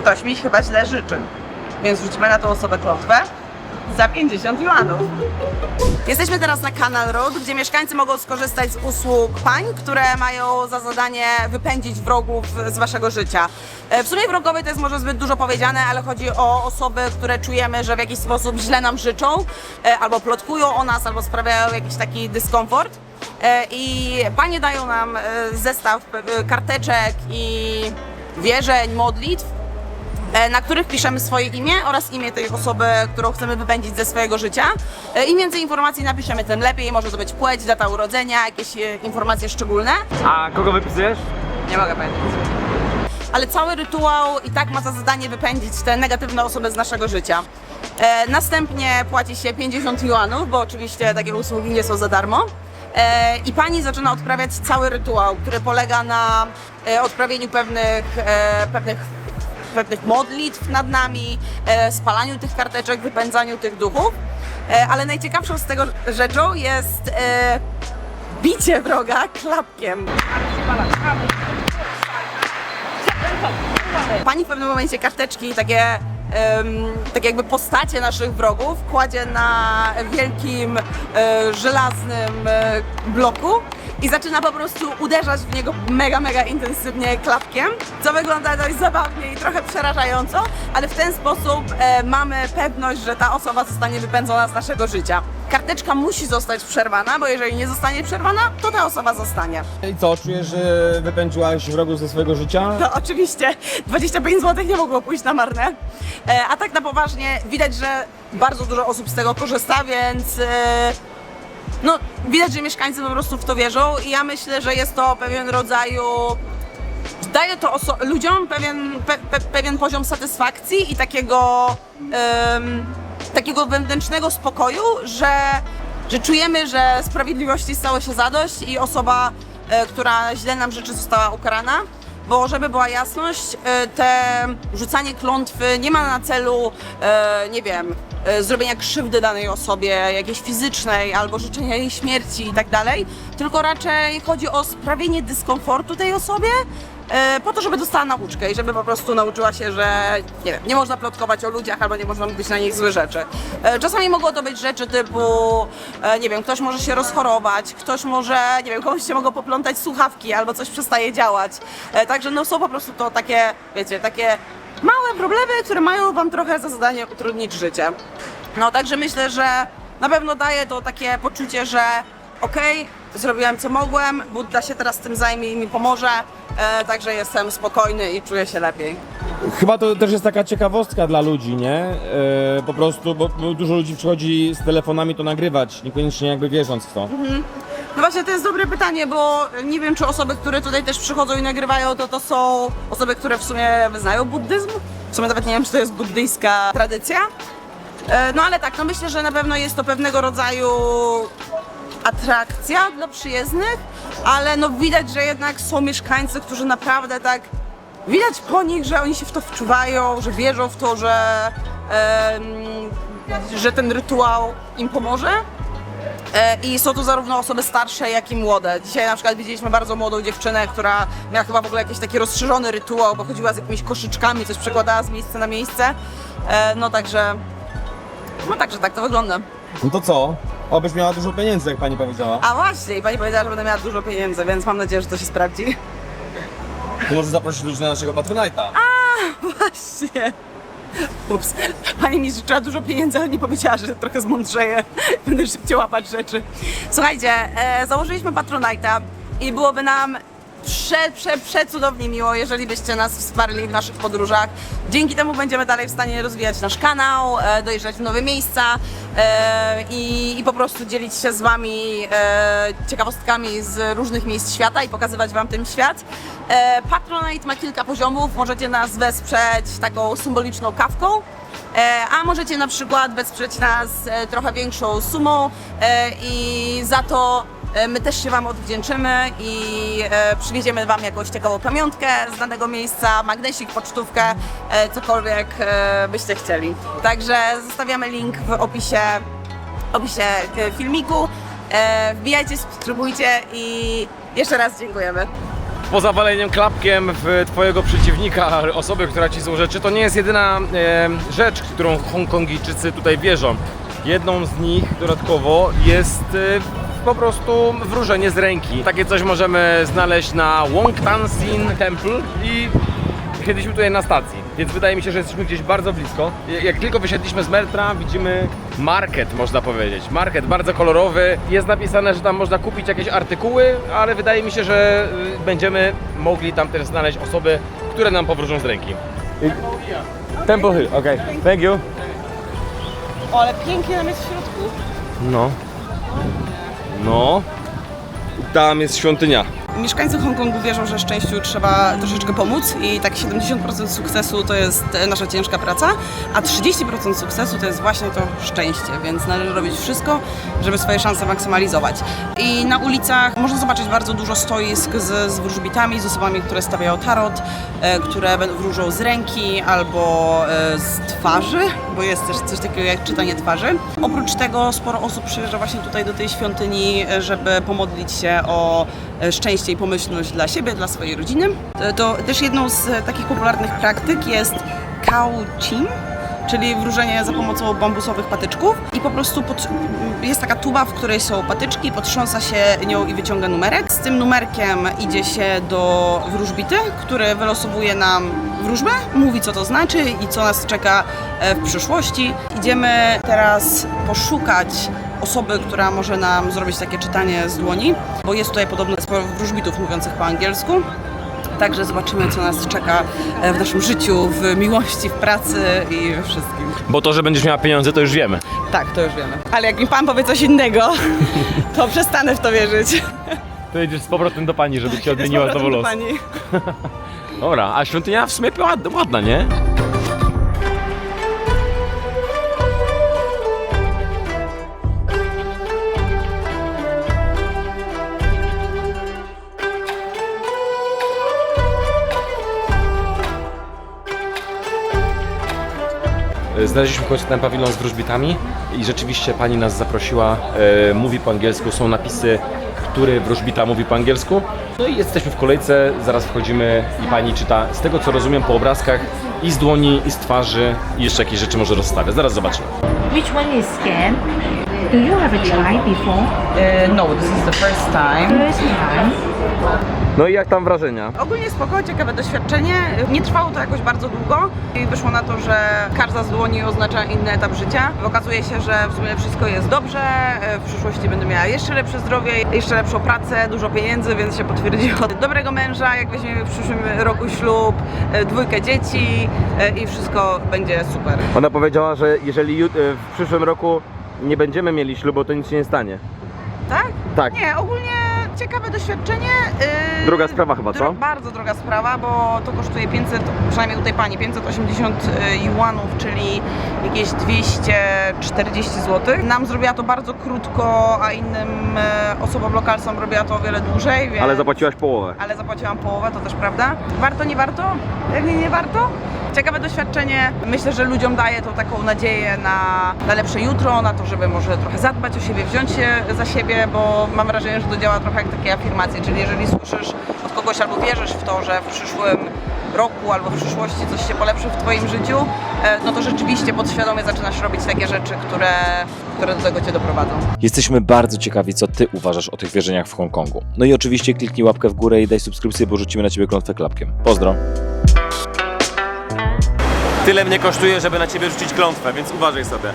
Ktoś mi chyba źle życzy. Więc rzucimy na tą osobę klątwę za 50 juanów. Jesteśmy teraz na Canal Road, gdzie mieszkańcy mogą skorzystać z usług pań, które mają za zadanie wypędzić wrogów z waszego życia. E, W sumie wrogowie to jest może zbyt dużo powiedziane, ale chodzi o osoby, które czujemy, że w jakiś sposób źle nam życzą, e, albo plotkują o nas, albo sprawiają jakiś taki dyskomfort. E, I panie dają nam zestaw karteczek i wierzeń, modlitw, na których piszemy swoje imię oraz imię tej osoby, którą chcemy wypędzić ze swojego życia. E, Im więcej informacji napiszemy, tym lepiej. Może to być płeć, data urodzenia, jakieś e, informacje szczególne. A kogo wypisujesz? Nie mogę powiedzieć. Ale cały rytuał i tak ma za zadanie wypędzić te negatywne osoby z naszego życia. E, następnie płaci się 50 juanów, bo oczywiście takie usługi nie są za darmo. E, I pani zaczyna odprawiać cały rytuał, który polega na e, odprawieniu pewnych, e, pewnych, pewnych modlitw nad nami, e, spalaniu tych karteczek, wypędzaniu tych duchów. E, ale najciekawszą z tego rzeczą jest e, bicie wroga klapkiem. Pani w pewnym momencie karteczki, takie, tak jakby postacie naszych wrogów kładzie na wielkim e, żelaznym e, bloku i zaczyna po prostu uderzać w niego mega, mega intensywnie klapkiem, co wygląda dość zabawnie i trochę przerażająco, ale w ten sposób e, mamy pewność, że ta osoba zostanie wypędzona z naszego życia. Karteczka musi zostać przerwana, bo jeżeli nie zostanie przerwana, to ta osoba zostanie. I co, czujesz, że wypędziłaś wrogów ze swojego życia? No oczywiście, 25 zł nie mogło pójść na marne. E, A tak na poważnie, widać, że bardzo dużo osób z tego korzysta, więc e, no, widać, że mieszkańcy po prostu w to wierzą i ja myślę, że jest to pewien rodzaju daje to ludziom pewien, pe, pe, pewien poziom satysfakcji i takiego, takiego wewnętrznego spokoju, że, że czujemy, że sprawiedliwości stało się zadość i osoba, e, która źle nam życzy, została ukarana. Bo żeby była jasność, e, te rzucanie klątwy nie ma na celu, e, nie wiem, zrobienia krzywdy danej osobie, jakiejś fizycznej albo życzenia jej śmierci i tak dalej, tylko raczej chodzi o sprawienie dyskomfortu tej osobie, e, po to, żeby dostała nauczkę i żeby po prostu nauczyła się, że nie wiem, nie można plotkować o ludziach albo nie można mówić na nich złe rzeczy. E, Czasami mogą to być rzeczy typu, e, nie wiem, ktoś może się rozchorować, ktoś może, nie wiem, komuś się mogą poplątać słuchawki albo coś przestaje działać. Także no są po prostu to takie, wiecie, takie małe problemy, które mają wam trochę za zadanie utrudnić życie. No także myślę, że na pewno daje to takie poczucie, że okej, zrobiłem co mogłem, Budda się teraz tym zajmie i mi pomoże, e, także jestem spokojny i czuję się lepiej. Chyba to też jest taka ciekawostka dla ludzi, nie? E, po prostu, bo, dużo ludzi przychodzi z telefonami to nagrywać, niekoniecznie jakby wierząc w to. No właśnie to jest dobre pytanie, bo nie wiem, czy osoby, które tutaj też przychodzą i nagrywają, to to są osoby, które w sumie wyznają buddyzm. W sumie nawet nie wiem, czy to jest buddyjska tradycja. E, No ale tak, no myślę, że na pewno jest to pewnego rodzaju atrakcja dla przyjezdnych, ale no widać, że jednak są mieszkańcy, którzy naprawdę tak widać po nich, że oni się w to wczuwają, że wierzą w to, że, że ten rytuał im pomoże. E, I są tu zarówno osoby starsze, jak i młode. Dzisiaj na przykład widzieliśmy bardzo młodą dziewczynę, która miała chyba w ogóle jakiś taki rozszerzony rytuał, bo chodziła z jakimiś koszyczkami, coś przekładała z miejsca na miejsce. E, No także, no także tak to wygląda. No to co? Obyś miała dużo pieniędzy, jak pani powiedziała. A właśnie, i pani powiedziała, że będę miała dużo pieniędzy, więc mam nadzieję, że to się sprawdzi. To może zaprosić ludzi na naszego Patronite'a. Właśnie. Ups. Pani mi życzyła dużo pieniędzy, ale nie powiedziała, że trochę zmądrzeję. Będę szybciej łapać rzeczy. Słuchajcie, e, założyliśmy Patronite'a i byłoby nam prze, prze, przecudownie miło, jeżeli byście nas wsparli w naszych podróżach. Dzięki temu będziemy dalej w stanie rozwijać nasz kanał, e, dojeżdżać w nowe miejsca e, i, i po prostu dzielić się z Wami e, ciekawostkami z różnych miejsc świata i pokazywać Wam ten świat. E, Patronite ma kilka poziomów, możecie nas wesprzeć taką symboliczną kawką. E, A możecie na przykład wesprzeć nas e, trochę większą sumą e, i za to my też się Wam odwdzięczymy i e, przywieziemy Wam jakąś ciekawą pamiątkę z danego miejsca, magnesik, pocztówkę, e, cokolwiek e, byście chcieli. Także zostawiamy link w opisie, opisie e, filmiku. E, Wbijajcie, subskrybujcie i jeszcze raz dziękujemy. po zawaleniem klapkiem w twojego przeciwnika, osoby, która ci złożyczy, to nie jest jedyna e, rzecz, którą Hongkongijczycy tutaj wierzą. Jedną z nich dodatkowo jest e, po prostu wróżenie z ręki. Takie coś możemy znaleźć na Wong Sin Temple i Siedliśmy tutaj na stacji, więc wydaje mi się, że jesteśmy gdzieś bardzo blisko. Jak tylko wysiedliśmy z metra, widzimy market, można powiedzieć. Market bardzo kolorowy. Jest napisane, że tam można kupić jakieś artykuły, ale wydaje mi się, że y, będziemy mogli tam też znaleźć osoby, które nam powróżą z ręki. Temple Hill, okej. Thank you. O, ale pięknie nam jest w środku. No. No. Tam jest świątynia. Mieszkańcy Hongkongu wierzą, że szczęściu trzeba troszeczkę pomóc i tak 70% sukcesu to jest nasza ciężka praca, a 30% sukcesu to jest właśnie to szczęście, więc należy robić wszystko, żeby swoje szanse maksymalizować. I na ulicach można zobaczyć bardzo dużo stoisk z, z wróżbitami, z osobami, które stawiają tarot, e, które wróżą z ręki albo e, z twarzy, bo jest też coś takiego jak czytanie twarzy. Oprócz tego sporo osób przyjeżdża właśnie tutaj do tej świątyni, e, żeby pomodlić się o szczęście pomyślność dla siebie, dla swojej rodziny. E, To też jedną z e, takich popularnych praktyk jest Kao Chin, czyli wróżenie za pomocą bambusowych patyczków i po prostu pod, jest taka tuba, w której są patyczki, potrząsa się nią i wyciąga numerek. Z tym numerkiem idzie się do wróżbity, który wylosowuje nam wróżbę, mówi co to znaczy i co nas czeka e, w przyszłości. Idziemy teraz poszukać osoby, która może nam zrobić takie czytanie z dłoni, bo jest tutaj podobno sporo wróżbitów mówiących po angielsku. Także zobaczymy, co nas czeka e, w naszym życiu, w miłości, w pracy i we wszystkim. Bo to, że będziesz miała pieniądze, to już wiemy. Tak, to już wiemy. Ale jak mi pan powie coś innego, to przestanę w to wierzyć. To jedziesz z powrotem do pani, żeby ci odmieniła znowu los. do pani. Dobra, a świątynia w sumie ładna, ładna nie? Znaleźliśmy w końcu ten pawilon z wróżbitami i rzeczywiście pani nas zaprosiła, e, mówi po angielsku, są napisy, który wróżbita mówi po angielsku. No i jesteśmy w kolejce, zaraz wchodzimy i pani czyta, z tego co rozumiem po obrazkach, i z dłoni, i z twarzy, i jeszcze jakieś rzeczy może rozstawia. Zaraz zobaczymy. Which one is scam? Do you have a try before? Uh, no, this is the first time. First time. No i jak tam wrażenia? Ogólnie spoko, ciekawe doświadczenie. Nie trwało to jakoś bardzo długo i wyszło na to, że każda z dłoni oznacza inny etap życia. Okazuje się, że w sumie wszystko jest dobrze, w przyszłości będę miała jeszcze lepsze zdrowie, jeszcze lepszą pracę, dużo pieniędzy, więc się potwierdziło. Dobrego męża, jak weźmiemy w przyszłym roku ślub, dwójkę dzieci i wszystko będzie super. Ona powiedziała, że jeżeli e, w przyszłym roku nie będziemy mieli ślubu, to nic się nie stanie. Tak? Tak. Nie, ogólnie ciekawe doświadczenie. Yy, Druga sprawa chyba, co? Bardzo droga sprawa, bo to kosztuje 500, przynajmniej u tej pani, 580 juanów, czyli jakieś 240 zł. Nam zrobiła to bardzo krótko, a innym e, osobom lokalsom robiła to o wiele dłużej, więc... Ale zapłaciłaś połowę. ale zapłaciłam połowę, to też prawda. Warto, nie warto? Jak nie, nie warto? Ciekawe doświadczenie. Myślę, że ludziom daje to taką nadzieję na, na lepsze jutro, na to, żeby może trochę zadbać o siebie, wziąć się za siebie, bo mam wrażenie, że to działa trochę jak takie afirmacje, czyli jeżeli słyszysz od kogoś albo wierzysz w to, że w przyszłym roku albo w przyszłości coś się polepszy w Twoim życiu, e, no to rzeczywiście podświadomie zaczynasz robić takie rzeczy, które, które do tego Cię doprowadzą. Jesteśmy bardzo ciekawi, co Ty uważasz o tych wierzeniach w Hongkongu. No i oczywiście kliknij łapkę w górę i daj subskrypcję, bo rzucimy na Ciebie klątwę klapkiem. Pozdro! Tyle mnie kosztuje, żeby na ciebie rzucić klątwę, więc uważaj sobie.